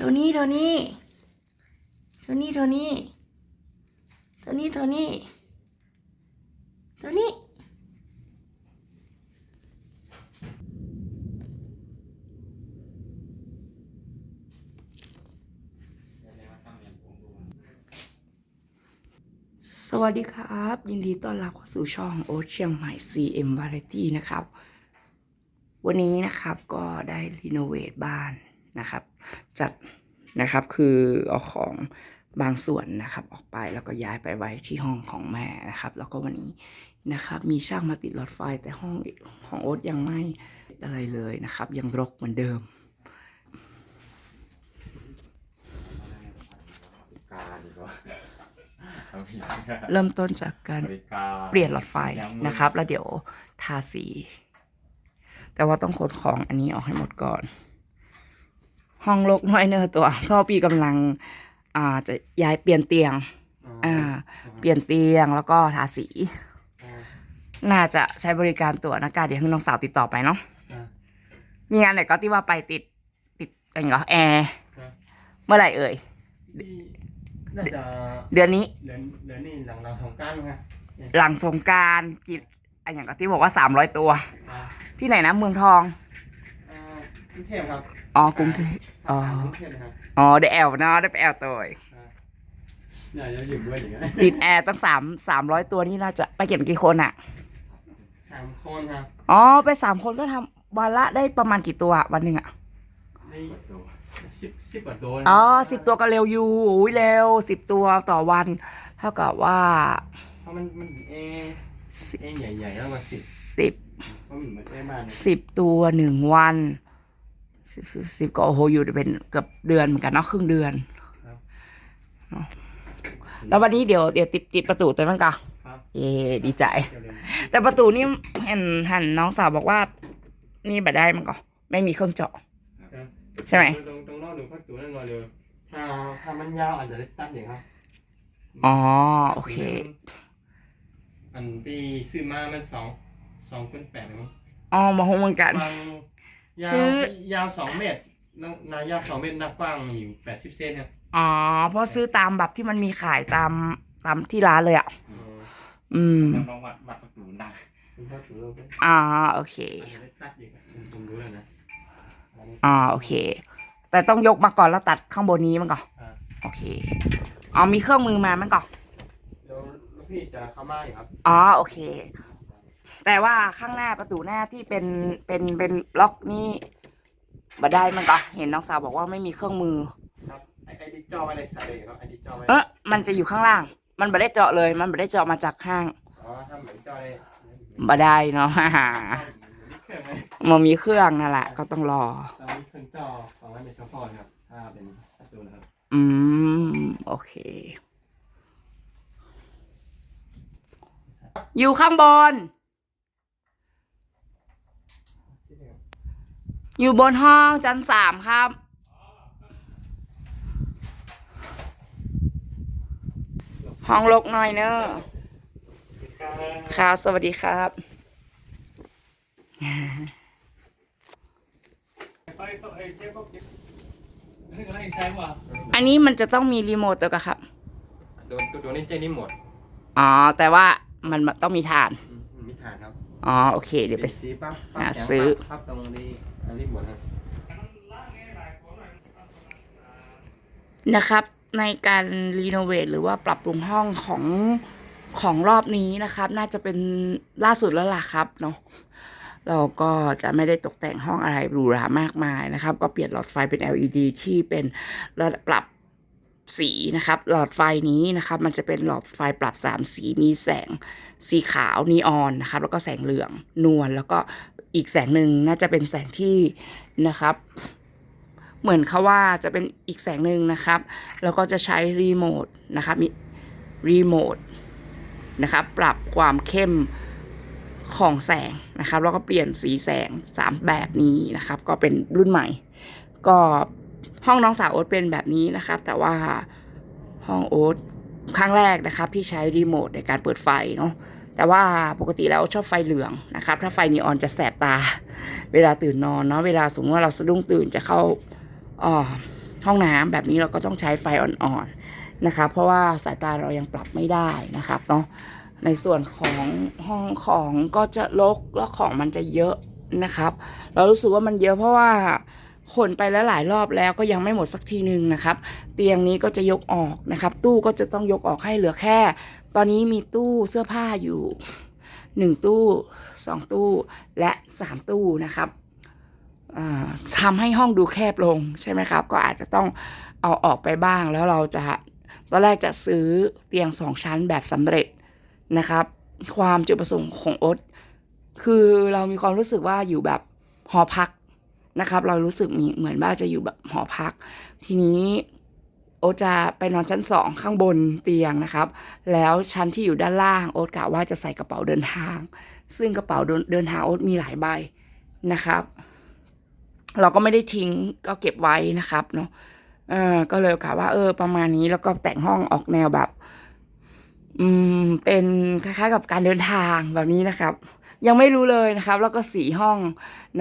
นี่โทนี่โทนี่โทนี่โทนี่โทนี่โทนี่สวัสดีครับ ยินดีต้อนรับเข้าสู่ช่องโอเชียงใหม่ CM Variety นะครับ วันนี้นะครับก็ได้รีโนเวทบ้านนะครับ จัดนะครับ คือเอาของบางส่วนนะครับ ออกไปแล้วก็ย้ายไปไว้ที่ห้องของแม่นะครับ แล้วก็วันนี้นะครับ มีช่างมาติดหลอดไฟแต่ห้องของโอ๊ตยังไม่อะไรเลยนะครับ ยังรกเหมือนเดิมกาดีกว่าเอาผิดเริ่มต้นจากการนาฬิกาเปลี่ยนหลอดไฟนะครับ แล้วเดี๋ยวทาสี แต่ว่าต้องขนของอันนี้ออกให้หมดก่อน ห้องลกน้อยเนอะตัวพ่อปีกำลัง อ่าจะย้ายเปลี่ยนเตียง อ่า เปลี่ยนเตียงแล้วก็ทาสี น่าจะใช้บริการตัวนะกาเดี๋ยวให้น้องสาวติดต่อไปเนาะอ่ามีงานไหนก็ที่ว่าไปติดติดอะไรเหรอแอร์ครับเมื่อไหร่เอ่ยที่น่าจะเดือนนี้เดือนเดือนนี้หลังเราของกรารมั้งฮะหลังสงกรารกี่อะไรอย่างก็ที่บอกว่าสามร้อยตัวอ่าที่ไหนนะเมืองทองอ่า กรุงเทพครับอ๋อกรุงเทพอ๋อ กรุงเทพนะครับอ๋อได้แอลเนาะได้ไปแอลตัวอ่าเนี่ยจะอยู่ด้วยอย่างเงี้ยติดแอร์ตั้งสามสามร้อยตัวนี่น่าจะไปเก็บกี่คนอะสามคนครับอ๋อไปสามคนก็ทำวันละได้ประมาณกี่ตัวอะวันหนึ่งอะในสิบสิบกว่าโดนอ๋อสิบตัวก็เร็วอยู่อุ้ยเร็วสิบตัวต่อวัน เท่ากับว่าเพราะมันมันเอสิบเอใหญ่ๆแล้วมาสิบสิบเพราะมันเหมือนเอบ้านสิบตัวหนึ่งวัน สิบสิบสิบก็โอ้โหอยู่เป็นเกือบเดือนเหมือนกันเนาะครึ่งเดือนเนาะแล้ววันนี้เดี๋ยวเดี๋ยวติดติดประตูตัวมั้งกะครับเย่ดีใจเดี๋ยวเดี๋ยวแต่ประตูนี่เห็นหันน้องสาวบอกว่า นี่บัดได้มันก็ไม่มีเครื่องเจาะครับใช่ไหมตรงตรงนอกดูพักตัวนั่นรอเร็วถ้าถ้ามันยาวอาจจะได้ตัดอย่างครับอ๋อโอเค อันปีซื้อมามันสองสองเป็นแปดมั้งอ๋อมาหงเหมือนกัน บางยาซื้วอยาวสองเมตรนนายาวสองเมตรหน้ากว้างอยู่แปดสิบเซนครับอ๋อเพราะซื้อตามแบบที่มันมีขายตามตามที่ร้านเลยอะ อืมอืมยังต้องวัดวัดประตูดังคุณพ่อถือเราเป็นอ่าโอเคอาจจะได้ตัดอีกอะผมผมรู้แล้วนะนนี้ อ่าโอเค แต่ต้องยกมาก่อนแล้วตัดข้างบนนี้มันก่อนอ่า โอเคอ๋อมีเครื่องมือมามันก่อนเดี๋ยวลูกพี่จะเข้ามาอีกครับ อ๋อโอเค แต่ว่าข้างหน้าประตูหน้าที่เป็นเป็นเป็นล็อกนี่บัดได้มันก็เห็นน้องสาวบอกว่าไม่มีเครื่องมือครับไอ้ไอ้ที่จ่อไว้ในสายเลยครับไอ้ที่จ่อไว้เออมันจะอยู่ข้างล่าง มันบัได้เจาะเลย มันบัได้เจาะมาจากข้างอ๋อถ้าเหมือนจ่อได้บัได้เนาะมีเครื่องไหมมันมีเครื่องนั่นแหละก็ต้องรอตอนนี้เครื่องจ่อของไว้ในซัพพอร์ตครับถ้าเป็นประตูนะครับอืมโอเค อยู่ข้างบน อยู่บนห้องชั้นสามครับ ห้องลกหน่อยเนอะครับสวัสดีครับอันนี้มันจะต้องมีรีโมทตัวกับครับ โดนตัวนี้เจนี่หมด อ๋อ แต่ว่ามันต้องมีฐานอืมมันมีฐานครับ อ๋อ โอเค เดี๋ยวไปสีปั๊บหาปั๊บซื้อ รงนี้อันนี้หมดครับนะครับ ในการรีโนเวทหรือว่าปรับปรุงห้องของของรอบนี้นะครับ น่าจะเป็นล่าสุดแล้วล่ะครับเนาะเราก็จะไม่ได้ตกแต่งห้องอะไรหรูหรามากมายนะครับ ก็เปลี่ยนหลอดไฟเป็น LED ที่เป็นระดับปรับสีนะครับ หลอดไฟนี้นะครับ มันจะเป็นหลอดไฟปรับสามสีมีแสงสีขาวนีออนนะครับ แล้วก็แสงเหลืองนวลแล้วก็ อีกแสงหนึ่งน่าจะเป็นแสงที่นะครับ เหมือนเขาว่าจะเป็นอีกแสงหนึ่งนะครับ แล้วก็จะใช้รีโมทนะครับมีรีโมทนะครับปรับความเข้มของแสงนะครับแล้วก็เปลี่ยนสีแสงสามแบบนี้นะครับ ก็เป็นรุ่นใหม่ ก็ห้องน้องสาวโอ๊ตเป็นแบบนี้นะครับ แต่ว่าห้องโอ๊ตครั้งแรกนะครับที่ใช้รีโมทในการเปิดไฟเนาะ แต่ว่าปกติแล้วชอบไฟเหลืองนะครับ ถ้าไฟนีออนจะแสบตา เวลาตื่นนอนเนาะเวลาสมมติว่าเราสะดุ้งตื่นจะเข้าห้องน้ำแบบนี้เราก็ต้องใช้ไฟอ่อนๆนะครับเพราะว่าสายตาเรายังปรับไม่ได้นะครับเนาะในส่วนของห้องของก็จะรกแล้วของมันจะเยอะนะครับ เรารู้สึกว่ามันเยอะเพราะว่าขนไปแล้วหลายรอบแล้วก็ยังไม่หมดสักทีหนึ่งนะครับ เตียงนี้ก็จะยกออกนะครับ ตู้ก็จะต้องยกออกให้เหลือแค่ ตอนนี้มีตู้เสื้อผ้าอยู่หนึ่งตู้สองตู้และสามตู้นะครับทำให้ห้องดูแคบลงใช่ไหมครับ ก็อาจจะต้องเอาออกไปบ้างแล้วเราจะตอนแรกจะซื้อเตียงสองชั้นแบบสำเร็จนะครับ ความจุดประสงค์ของโอ๊ตคือเรามีความรู้สึกว่าอยู่แบบหอพักนะครับ เรารู้สึกมีเหมือนว่าจะอยู่แบบหอพัก ทีนี้ โอ๊ตจะไปนอนชั้นสองข้างบนเตียงนะครับ แล้วชั้นที่อยู่ด้านล่างโอ๊ตกะว่าจะใส่กระเป๋าเดินทาง ซึ่งกระเป๋าเดินเดินทางโอ๊ตมีหลายใบนะครับ เราก็ไม่ได้ทิ้งก็เก็บไว้นะครับเนาะเออก็เลยกะว่า เออ ประมาณนี้แล้วก็แต่งห้องออกแนวแบบ อืม เป็นคล้ายๆ กับการเดินทางแบบนี้นะครับยังไม่รู้เลยนะครับ แล้วก็สีห้อง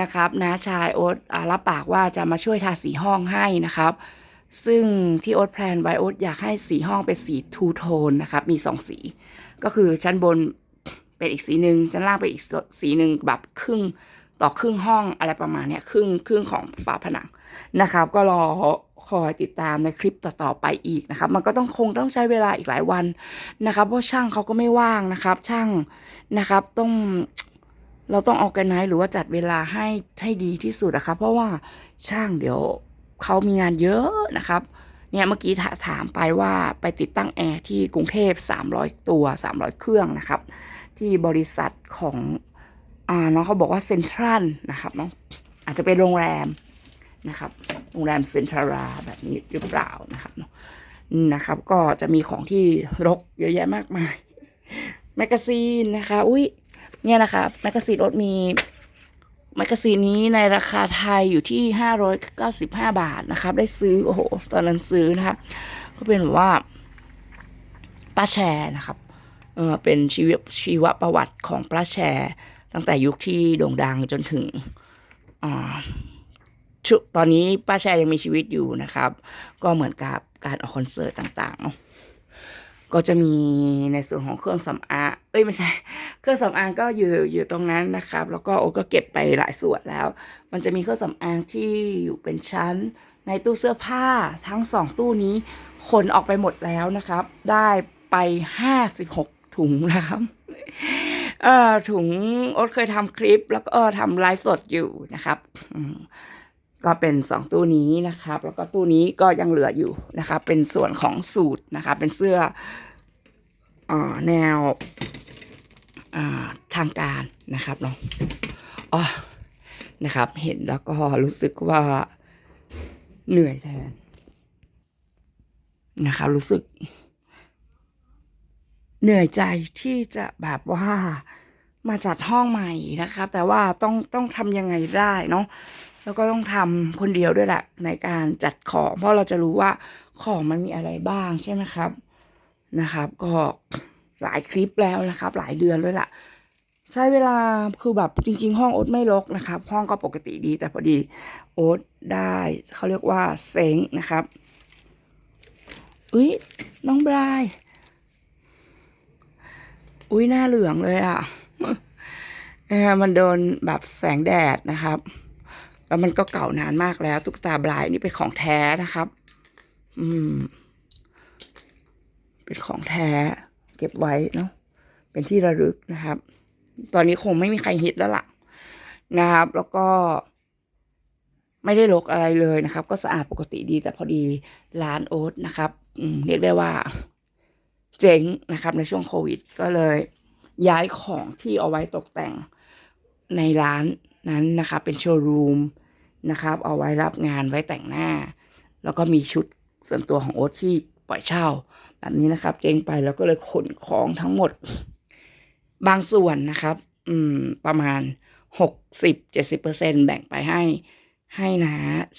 นะครับน้าชายโอ๊ตรับปากว่าจะมาช่วยทาสีห้องให้นะครับ ซึ่งที่โอ๊ตแพลนไว้โอ๊ตอยากให้สีห้องเป็นสีทูโทนนะครับ มีสองสี ก็คือชั้นบนเป็นอีกสีหนึ่งชั้นล่างเป็นอีกสีหนึ่งแบบครึ่งต่อครึ่งห้องอะไรประมาณเนี้ยครึ่งครึ่งของฝาผนังนะครับ ก็รอคอยติดตามในคลิปต่อๆไปอีกนะครับ มันก็ต้องคงต้องใช้เวลาอีกหลายวันนะครับ เพราะช่างเขาก็ไม่ว่างนะครับ ช่างนะครับต้องเราต้องออกกันไนหรือว่าจัดเวลาให้ให้ดีที่สุดนะครับเพราะว่าช่างเดี๋ยว เขามีงานเยอะนะครับ เนี่ยเมื่อกี้ถามไปว่าไปติดตั้งแอร์ที่กรุงเทพ 300 ตัว 300 เครื่องนะครับ ที่บริษัทของอ่าน้องเขาบอกว่าเซ็นทรัลนะครับเนาะอาจจะเป็นโรงแรมนะครับ โรงแรมเซ็นทราราแบบนี้หรือเปล่านะครับเนาะนะครับ ก็จะมีของที่รกเยอะแยะมากมายแมกกาซีนนะคะ อุ้ยเนี่ยนะคะแมกกาซีนโอ๊ตมี แมกกาซีนนี้ในราคาไทยอยู่ที่ห้าร้อยเก้าสิบห้าบาทนะครับ ได้ซื้อ โอ้โห ตอนนั้นซื้อนะครับ ก็เป็นแบบว่าป้าแชร์นะครับเออเป็นชีวชีวประวัติของป้าแชร์ตั้งแต่ยุคที่โด่งดังจนถึงอ่าชุตอนนี้ป้าแชร์ยังมีชีวิตอยู่นะครับ ก็เหมือนกับการออกคอนเสิร์ตต่างๆเนาะ ก็จะมีในส่วนของเครื่องสำอางเอ้ยไม่ใช่ เครื่องสำอางก็อยู่อยู่ตรงนั้นนะครับ แล้วก็โอก็เก็บไปหลายส่วนแล้ว มันจะมีเครื่องสำอางที่อยู่เป็นชั้น ในตู้เสื้อผ้าทั้งสองตู้นี้ขนออกไปหมดแล้วนะครับ ได้ไปห้าสิบหกถุงนะครับเอ่อถุงโอ๊ตเคยทำคลิป แล้วก็ทำไลฟ์สดอยู่นะครับ ก็เป็นสองตู้นี้นะครับ แล้วก็ตู้นี้ก็ยังเหลืออยู่นะครับ เป็นส่วนของสูตรนะครับเป็นเสื้ออแนวทางการนะครับเนาะอ๋อนะครับ เห็นแล้วก็รู้สึกว่าเหนื่อยแทนนะครับรู้สึก เหนื่อยใจที่จะแบบว่ามาจัดห้องใหม่นะครับ แต่ว่าต้องต้องทำยังไงได้เนาะ แล้วก็ต้องทำคนเดียวด้วยแหละในการจัดของ เพราะเราจะรู้ว่าของมันมีอะไรบ้างใช่ไหมครับนะครับ ก็หลายคลิปแล้วนะครับ หลายเดือนด้วยล่ะ ใช้เวลาคือแบบจริง ๆ ห้องโอ๊ตไม่รกนะครับ ห้องก็ปกติดีแต่พอดีโอ๊ตได้เขาเรียกว่าเซ็งนะครับอุ้ยน้องบรายอุ้ยหน้าเหลืองเลยอะเออมันโดนแบบแสงแดดนะครับ แล้วมันก็เก่านานมากแล้ว ตุ๊กตาบลายนี่เป็นของแท้นะครับ อืม เป็นของแท้ เก็บไว้เนาะเป็นที่ระลึกนะครับ ตอนนี้คงไม่มีใครฮิตแล้วล่ะ นะครับ แล้วก็ ไม่ได้รกอะไรเลยนะครับ ก็สะอาดปกติดี แต่พอดีร้านโอ๊ตนะครับ อืมเรียกได้ว่า เจ๊งนะครับ ในช่วงโควิด ก็เลย ย้ายของที่เอาไว้ตกแต่งในร้าน นั้นนะครับเป็นโชว์รูมนะครับเอาไว้รับงานไว้แต่งหน้า แล้วก็มีชุดส่วนตัวของโอ๊ตที่ปล่อยเช่า แบบนี้นะครับ เจงไปแล้วก็เลยขนของทั้งหมด บางส่วนนะครับ อืม ประมาณหกสิบเจ็ดสิบเปอร์เซ็นแบ่งไปให้ให้นา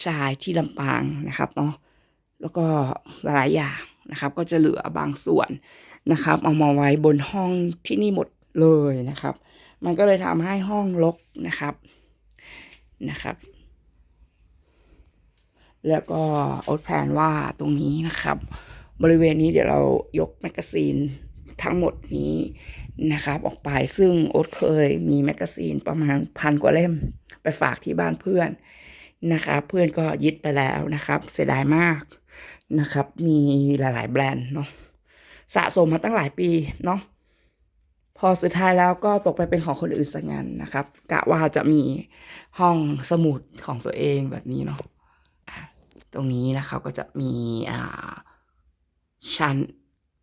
ชายที่ลำปางนะครับเนาะแล้วก็หลายอย่างนะครับ ก็จะเหลือบางส่วนนะครับ เอามาไว้บนห้องที่นี่หมดเลยนะครับ มันก็เลยทำให้ห้องรกนะครับ นะครับ แล้วก็โอ๊ตแพลนว่าตรงนี้นะครับ บริเวณนี้เดี๋ยวเรายกแมกกาซีนทั้งหมดนี้นะครับออกไปซึ่งโอ๊ตเคยมีแมกกาซีนประมาณพันกว่าเล่มไปฝากที่บ้านเพื่อนนะครับเพื่อนก็ยึดไปแล้วนะครับ เสียดายมากนะครับ มีหลาย ๆ แบรนด์เนาะสะสมมาตั้งหลายปีเนาะ พอสุดท้ายแล้วก็ตกไปเป็นของคนอื่นซะงั้นนะครับ กะว่าจะมีห้องสมุดของตัวเองแบบนี้เนาะตรงนี้นะครับก็จะมีอ่าชั้น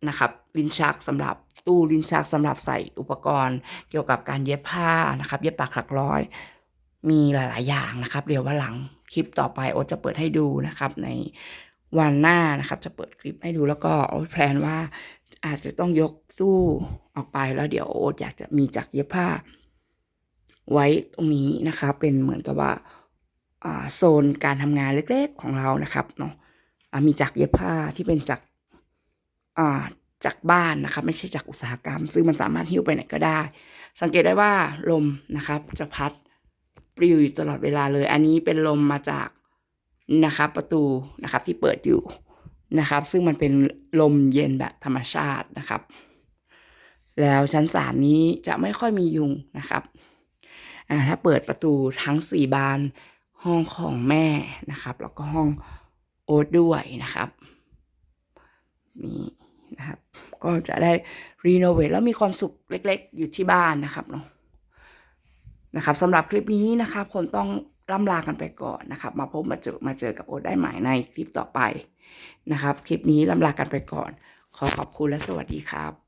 นะครับ ลิ้นชักสำหรับตู้ลิ้นชักสำหรับใส่อุปกรณ์ เกี่ยวกับการเย็บผ้านะครับ เย็บปักหลักร้อย มีหลาย ๆ อย่างนะครับ เดี๋ยววันหลังคลิปต่อไปโอ๊ตจะเปิดให้ดูนะครับ ในวันหน้านะครับ จะเปิดคลิปให้ดูแล้วก็โอ๊ตแพลนว่าอาจจะต้องยก ตู้ออกไปแล้วเดี๋ยวโอ๊ตอยากจะมีจักรเย็บผ้า ไว้ตรงนี้นะครับเป็นเหมือนกับว่าโซนการทำงานเล็กๆของเรานะครับเนาะมีจักรเย็บผ้าที่เป็นจักรจากบ้านนะครับไม่ใช่จากอุตสาหกรรม ซึ่งมันสามารถหิ้วไปไหนก็ได้ สังเกตได้ว่าลมนะครับจะพัดปลิวอยู่ตลอดเวลาเลย อันนี้เป็นลมมาจากนะครับประตูนะครับที่เปิดอยู่นะครับ ซึ่งมันเป็นลมเย็นแบบธรรมชาตินะครับ แล้วชั้นสามนี้จะไม่ค่อยมียุงนะครับอ่าถ้าเปิดประตูทั้งสี่บานห้องของแม่นะครับ แล้วก็ห้องโอ๊ตด้วยนะครับนี่นะครับก็จะได้รีโนเวทแล้วมีความสุขเล็ก ๆ อยู่ที่บ้านนะครับเนาะนะครับสำหรับคลิปนี้นะครับคนต้องล่ำลากันไปก่อนนะครับ มาพบมาเจอมาเจอกับโอ๊ตได้ใหม่ในคลิปต่อไปนะครับ คลิปนี้ล่ำลากันไปก่อน ขอขอบคุณและสวัสดีครับ